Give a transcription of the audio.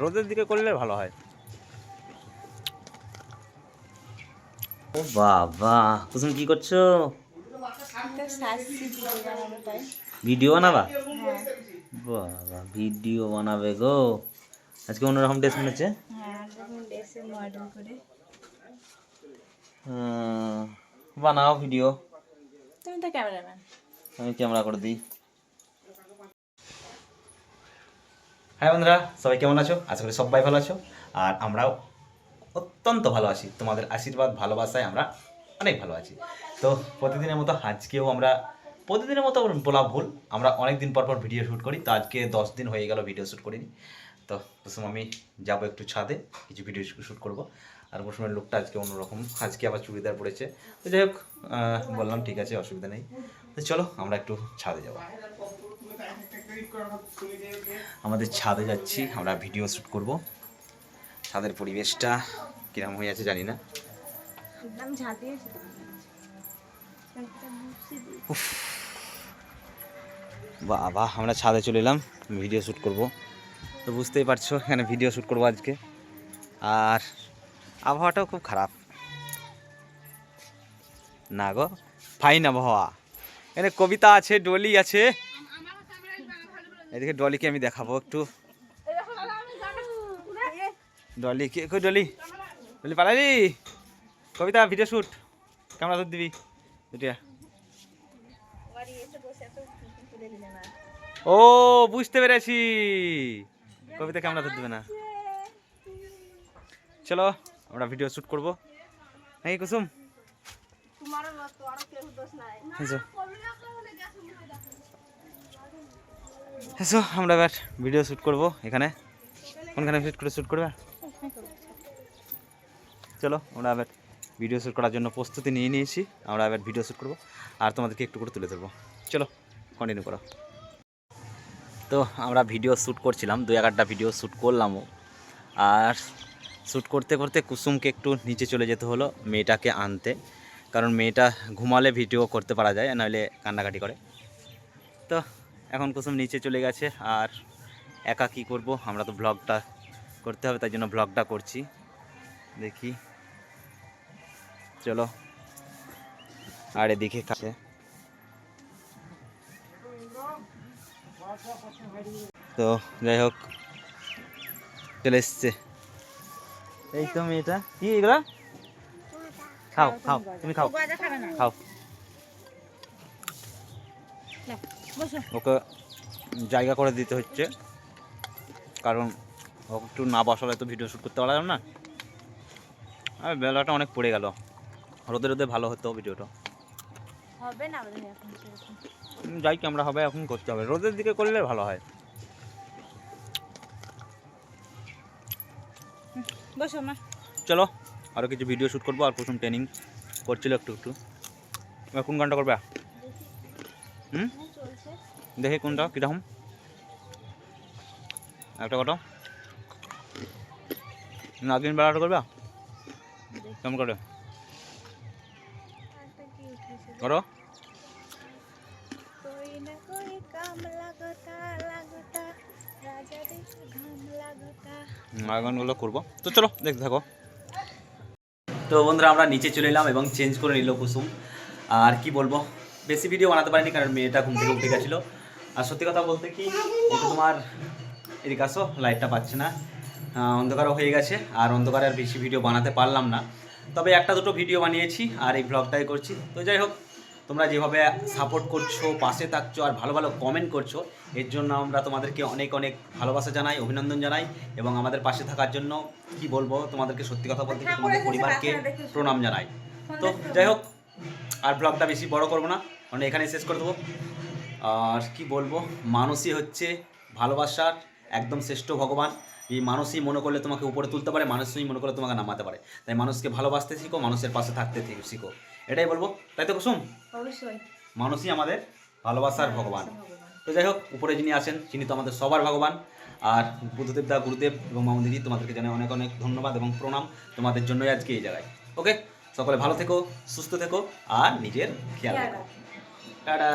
রোদের দিকে করলে ভালো হয়। ও বাবা কুসুম কি করছ? ভিডিও বানাবো? বাবা ভিডিও বানাবে গো। আজকে অন্যরকম ড্রেস মনেছে হ্যাঁ বানাও ভিডিও। তুমি তো ক্যামেরাম্যান। আমি ক্যামেরা করে দিই। হ্যাঁ বন্ধুরা, সবাই কেমন আছো? আশা করি সবাই ভালো আছো। আর আমরাও অত্যন্ত ভালো আছি। তোমাদের আশীর্বাদ, ভালোবাসায় আমরা অনেক ভালো আছি। তো প্রতিদিনের মতো আজকেও আমরা, প্রতিদিনের মতো বলা ভুল, আমরা অনেক দিন পর পর ভিডিও শ্যুট করি। তো আজকে দশ দিন হয়ে গেল ভিডিও শ্যুট করিনি। কুসুম আমি যাব একটু ছাদে কিছু ভিডিও শ্যুট করব। আর কুসুমের লোকটা আজকে অন্যরকম। আজকে আবার চুড়িদার পড়েছে তো যাই হোক বললাম ঠিক আছে অসুবিধা নেই। তো চলো আমরা একটু ছাদে যাব। আমাদের ছাদে যাচ্ছি আমরা ভিডিও শ্যুট করব। ছাদের পরিবেশটা কীরকম হয়ে আছে জানি না। বাবা আমরা ছাদে চলে এলাম ভিডিও শ্যুট করব। তো বুঝতেই পারছ, এখানে ভিডিও শ্যুট করব আজকে। আর আবহাওয়াটাও খুব খারাপ। না গো ফাইন আবহাওয়া। এখানে কবিতা আছে, ডলি আছে। এদিকে ডলিকে আমি দেখাবো একটু। ডলি, কে, কই ডলি? ডলি পালালি? কবিতা ভিডিও শ্যুট ক্যামেরা ধর দিবি। দুটিয়া। ও বুঝতে পেরেছি। কবিতা ক্যামেরা ধর দেবে না? চলো আমরা ভিডিও শ্যুট করব। নাকি কুসুম। এসো আমরা এবার ভিডিও শ্যুট করব এখানে। কোনখানে শ্যুট করে শ্যুট করবে? চলো আমরা এবার ভিডিও শ্যুট করার জন্য প্রস্তুতি নিয়ে নিয়েছি। আমরা এবার ভিডিও শ্যুট করব। আর তোমাদেরকে একটু করে তুলে ধরবো। চলো কন্টিনিউ করো। তো আমরা ভিডিও শ্যুট করছিলাম দু এগারোটা ভিডিও শ্যুট করলামও আর শ্যুট করতে করতে কুসুমকে একটু নিচে চলে যেতে হলো মেয়েটাকে আনতে, কারণ মেয়েটা ঘুমালে ভিডিও করতে পারা যায়, নাহলে কান্নাকাটি করে। তো এখন কুসুম নিচে চলে গেছে, আর একা কী করব? আমরা তো ব্লগটা করতে হবে, তাই জন্য ব্লগটা করছি। দেখি। চলো। আর এদিকে কাছে। তো যাই হোক, চলে এসছে। এই তো মেয়েটা। কি এগুলা? খাও খাও, তুমি খাও। খাও। ওকে জায়গা করে দিতে হচ্ছে। কারণ ওকে একটু না বসালে তো ভিডিও শ্যুট করতে পারলাম না। আর বেলাটা অনেক পড়ে গেল। রোদে রোদে ভালো হতো ভিডিওটা হবে না আমাদের এখন সেরকম যাই ক্যামেরা হবে এখন করতে হবে। রোদের দিকে করলে ভালো হয়। বসো মা। চলো আরও কিছু ভিডিও শ্যুট করব আর কুসুম ট্রেনিং করছিল একটু একটু। কোন গানটা করবে? হুম? দেখে কোনটা কীরকম একটা কত নাগিন বেলাটা করবে? কেমন করে? করো। গানগুলো করব। তো চলো দেখতে থাকো। তো বন্ধুরা আমরা নিচে চলে এলাম এবং চেঞ্জ করে নিল কুসুম। আর কি বলব বেশি ভিডিও বানাতে পারিনি কারণ মেয়েটা ঘুম থেকে উঠে গেছিল। আর সত্যি কথা বলতে কি তোমার এদিকে আসো লাইটটা পাচ্ছে না অন্ধকারও হয়ে গেছে আর অন্ধকারে আর বেশি ভিডিও বানাতে পারলাম না। তবে একটা দুটো ভিডিও বানিয়েছি আর এই ব্লগটাই করছি। তো যাই হোক তোমরা যেভাবে সাপোর্ট করছ পাশে থাকছো আর ভালো ভালো কমেন্ট করছ এর জন্য আমরা তোমাদেরকে অনেক অনেক ভালোবাসা জানাই অভিনন্দন জানাই এবং আমাদের পাশে থাকার জন্য কি বলব তোমাদেরকে সত্যি কথা বলতে তোমাদের পরিবারকে প্রণাম জানাই। তো যাই হোক আর ব্লগটা বেশি বড় করব না মানে এখানেই শেষ করে দেবো। আর কি বলব মানুষই হচ্ছে ভালোবাসার একদম শ্রেষ্ঠ ভগবান। এই মানুষই মনে করলে তোমাকে উপরে তুলতে পারে মানুষই মনে করলে তোমাকে নামাতে পারে। তাই মানুষকে ভালোবাসতে শিখো মানুষের পাশে থাকতে শিখো। এটাই বলব। তাই তো কুসুম? অবশ্যই। মানুষই আমাদের ভালোবাসার ভগবান। তো যাই হোক উপরে যিনি আসেন তিনি তো আমাদের সবার ভগবান। আর বুদ্ধদেব দা গুরুদেব এবং মামুদিদি তোমাদেরকে জানাই অনেক অনেক ধন্যবাদ এবং প্রণাম তোমাদের জন্যই আজকে এই জায়গায়। ওকে? সকলে ভালো থেকো সুস্থ থেকো আর নিজের খেয়াল রাখো। টাটা।